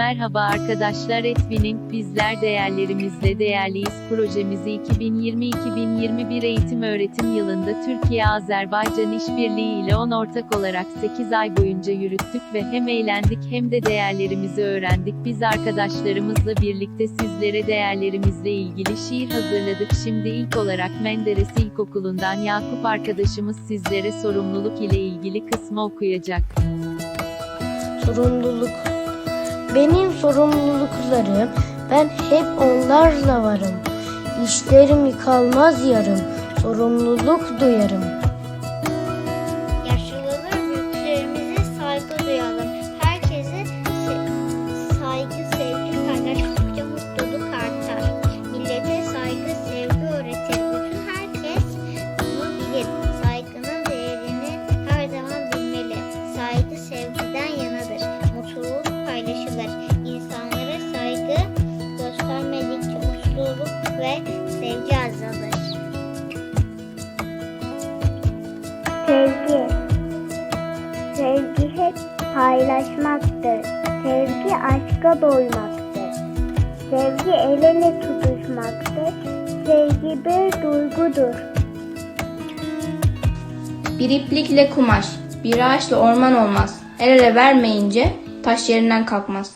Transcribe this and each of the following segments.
Merhaba arkadaşlar Etvin'in Bizler Değerlerimizle Değerliyiz projemizi 2020-2021 eğitim öğretim yılında Türkiye-Azerbaycan işbirliği ile 10 ortak olarak 8 ay boyunca yürüttük ve hem eğlendik hem de değerlerimizi öğrendik. Biz arkadaşlarımızla birlikte sizlere değerlerimizle ilgili şiir hazırladık. Şimdi ilk olarak Menderes İlkokulu'ndan Yakup arkadaşımız sizlere sorumluluk ile ilgili kısmı okuyacak. Sorumluluk. Benim sorumluluklarım, ben hep onlarla varım. İşlerim kalmaz yarım, sorumluluk duyarım. Paylaşmaktır. Sevgi aşka doymaktır. Sevgi el ele tutuşmaktır. Sevgi bir duygudur. Bir iplikle kumaş, bir ağaçla orman olmaz. El ele vermeyince taş yerinden kalkmaz.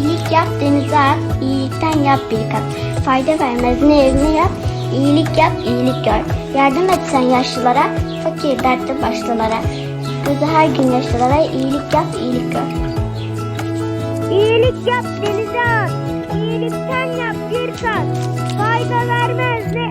İyilik, yap denize at, iyilikten yap bir kat. Fayda vermez ne evine yap, iyilik yap, iyilik gör. Yardım et sen yaşlılara, fakir dertte başlılara. Gözü her gün yaşlılara, iyilik yap, iyilik gör. İyilik yap denize at. İyilikten yap bir kat. Fayda vermez ne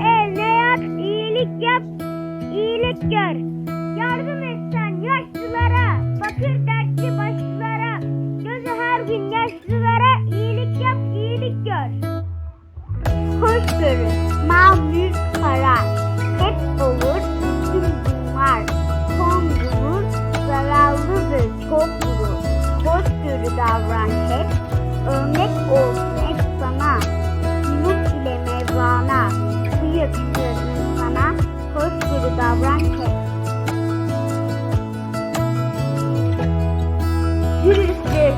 davran hep, örnek olsun hep sana. Yunus ile Mevlana, kıyık sözün sana. Hoşgörü davran hep. Dürüstlük,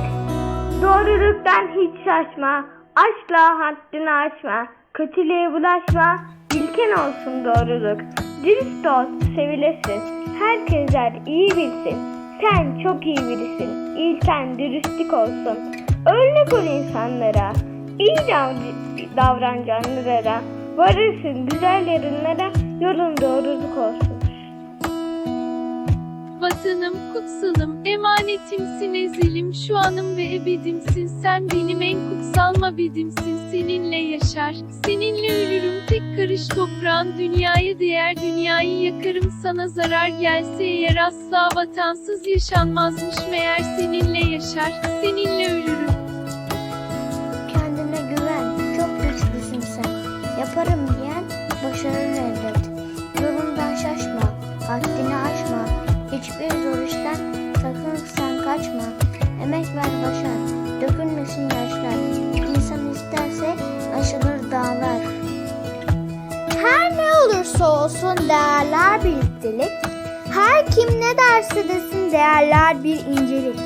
doğruluktan hiç şaşma. Aşkla haddini aşma. Kötülüğe bulaşma. İlken olsun doğruluk. Dürüst ol, sevilesin. Herkesler iyi bilsin. Sen çok iyi birisin. İlken dürüstlük olsun. Örnek ol insanlara. İyi dav- davran canlılara. Varırsın güzel yarınlara. Yolun doğruluk olsun. Vatanım, kutsalım, emanetimsin ezilim, şu anım ve ebedimsin, sen benim en kutsal mabedimsin, seninle yaşar, seninle ölürüm, tek karış toprağın, dünyaya değer, dünyayı yakarım, sana zarar gelse eğer asla vatansız yaşanmazmış meğer, seninle yaşar, seninle ölürüm. Kaçma. Emek ver başar, dökülmesin yaşlar. İnsan isterse aşılır dağlar. Her ne olursa olsun değerler birliktelik. Her kim ne derse desin değerler bir incelik.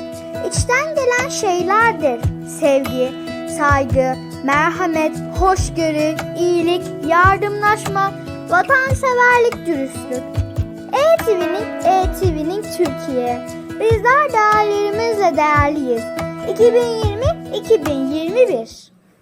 İçten gelen şeylerdir. Sevgi, saygı, merhamet, hoşgörü, iyilik, yardımlaşma, vatanseverlik, dürüstlük. E-TV'nin, E-TV'nin Türkiye. Bizler değerlerimizle değerliyiz. 2020-2021